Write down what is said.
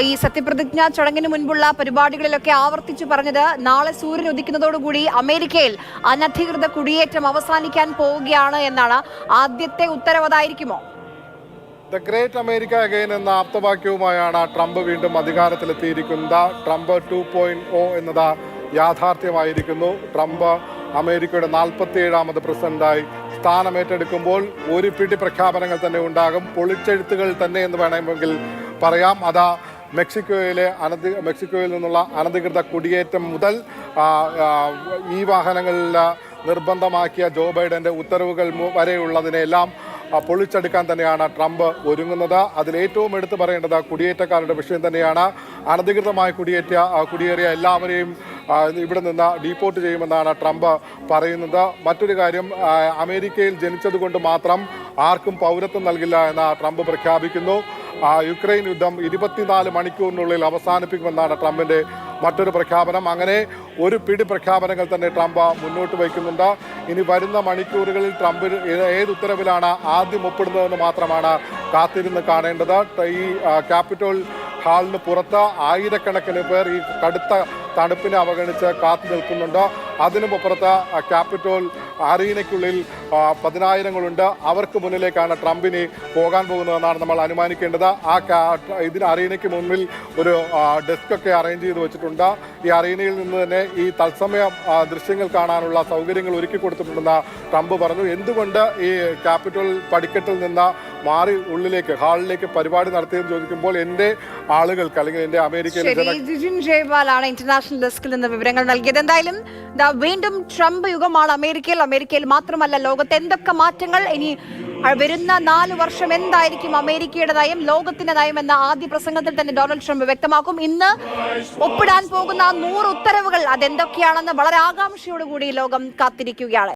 ഈ സത്യപ്രതിജ്ഞ ചടങ്ങിന് മുൻപുള്ള പരിപാടികളിലൊക്കെ ആവർത്തിച്ചു പറഞ്ഞത് നാളെ സൂര്യൻ ഉദിക്കുന്നതോടുകൂടി അമേരിക്കയിൽ അനധികൃത കുടിയേറ്റം അവസാനിക്കാൻ പോവുകയാണ് എന്നാണ് ആദ്യത്തെ ഉത്തരവതായിരിക്കുമോ ദ ഗ്രേറ്റ് അമേരിക്ക അഗൈൻ എന്ന ആപ്തവാക്യവുമായാണ് ട്രംപ് വീണ്ടും അധികാരത്തിലെത്തിയിരിക്കുന്നത്. ട്രംപ് ടു പോയിന്റ് ഒ എന്നത് യാഥാർത്ഥ്യമായിരിക്കുന്നു. ട്രംപ് അമേരിക്കയുടെ നാൽപ്പത്തി ഏഴാമത് പ്രസിഡന്റായി സ്ഥാനമേറ്റെടുക്കുമ്പോൾ ഒരു പിടി പ്രഖ്യാപനങ്ങൾ തന്നെ ഉണ്ടാകും. പൊളിച്ചെഴുത്തുകൾ തന്നെ എന്ന് വേണമെങ്കിൽ പറയാം. അതാ മെക്സിക്കോയിലെ അനധി മെക്സിക്കോയിൽ നിന്നുള്ള അനധികൃത കുടിയേറ്റം മുതൽ ഈ വാഹനങ്ങളിൽ നിർബന്ധമാക്കിയ ജോ ബൈഡന്റെ ഉത്തരവുകൾ വരെയുള്ളതിനെല്ലാം പൊളിച്ചെടുക്കാൻ തന്നെയാണ് ട്രംപ് ഒരുങ്ങുന്നത്. അതിൽ ഏറ്റവും എടുത്തു പറയേണ്ടത് കുടിയേറ്റക്കാരുടെ വിഷയം തന്നെയാണ്. അനധികൃതമായി കുടിയേറ്റ കുടിയേറിയ എല്ലാവരെയും ഇവിടെ നിന്ന് ഡീപ്പോർട്ട് ചെയ്യുമെന്നാണ് ട്രംപ് പറയുന്നത്. മറ്റൊരു കാര്യം അമേരിക്കയിൽ ജനിച്ചതുകൊണ്ട് മാത്രം ആർക്കും പൗരത്വം നൽകില്ല എന്ന് ട്രംപ് പ്രഖ്യാപിക്കുന്നു. യുക്രൈൻ യുദ്ധം ഇരുപത്തിനാല് മണിക്കൂറിനുള്ളിൽ അവസാനിപ്പിക്കുമെന്നാണ് ട്രംപിന്റെ മറ്റൊരു പ്രഖ്യാപനം. അങ്ങനെ ഒരു പിടി പ്രഖ്യാപനങ്ങൾ തന്നെ ട്രംപ് മുന്നോട്ട് വയ്ക്കുന്നുണ്ട്. ഇനി വരുന്ന മണിക്കൂറുകളിൽ ട്രംപ് ഏത് ഉത്തരവിലാണ് ആദ്യം ഒപ്പിടുന്നതെന്ന് മാത്രമാണ് കാത്തിരുന്ന് കാണേണ്ടത്. ഈ ആ, ക്യാപിറ്റോൾ ഹാളിന് പുറത്ത് ആയിരക്കണക്കിന് പേർ ഈ കടുത്ത തണുപ്പിനെ അവഗണിച്ച് കാത്തു നിൽക്കുന്നുണ്ട്. അതിനുമപ്പുറത്ത് ക്യാപിറ്റോൾ അറീനയ്ക്കുള്ളിൽ പതിനായിരങ്ങളുണ്ട്. അവർക്ക് മുന്നിലേക്കാണ് ട്രംപിന് പോകാൻ പോകുന്നതെന്നാണ് നമ്മൾ അനുമാനിക്കേണ്ടത്. ആ ഇതിന് അറീനയ്ക്ക് മുന്നിൽ ഒരു ഡെസ്ക് ഒക്കെ അറേഞ്ച് ചെയ്ത് വെച്ചിട്ടുണ്ട്. ഈ അറീനയിൽ നിന്ന് തന്നെ ഈ തത്സമയ ദൃശ്യങ്ങൾ കാണാനുള്ള സൗകര്യങ്ങൾ ഒരുക്കി കൊടുത്തിട്ടുണ്ടെന്ന് ട്രംപ് പറഞ്ഞു. എന്തുകൊണ്ട് ഈ ക്യാപിറ്റൽ പടിക്കെട്ടിൽ നിന്ന് മാറി ഉള്ളിലേക്ക് ഹാളിലേക്ക് പരിപാടി നടത്തിയെന്ന് ചോദിക്കുമ്പോൾ എന്റെ ആളുകൾക്ക് അല്ലെങ്കിൽ എന്റെ അമേരിക്കയിലെ ഇന്റർനാഷണൽ ഡെസ്കിൽ നിന്ന് വിവരങ്ങൾ നൽകിയത്. എന്തായാലും വീണ്ടും ട്രംപ് യുഗമാണ് അമേരിക്കയിൽ. അമേരിക്കയിൽ മാത്രമല്ല ലോകത്ത് എന്തൊക്കെ മാറ്റങ്ങൾ ഇനി വരുന്ന നാല് വർഷം എന്തായിരിക്കും അമേരിക്കയുടെ നയം ലോകത്തിന്റെ നയം എന്ന ആദ്യ പ്രസംഗത്തിൽ തന്നെ ഡൊണാൾഡ് ട്രംപ് വ്യക്തമാക്കും. ഇന്ന് ഒപ്പിടാൻ പോകുന്ന നൂറ് ഉത്തരവുകൾ അതെന്തൊക്കെയാണെന്ന് വളരെ ആകാംക്ഷയോടുകൂടി ലോകം കാത്തിരിക്കുകയാണ്.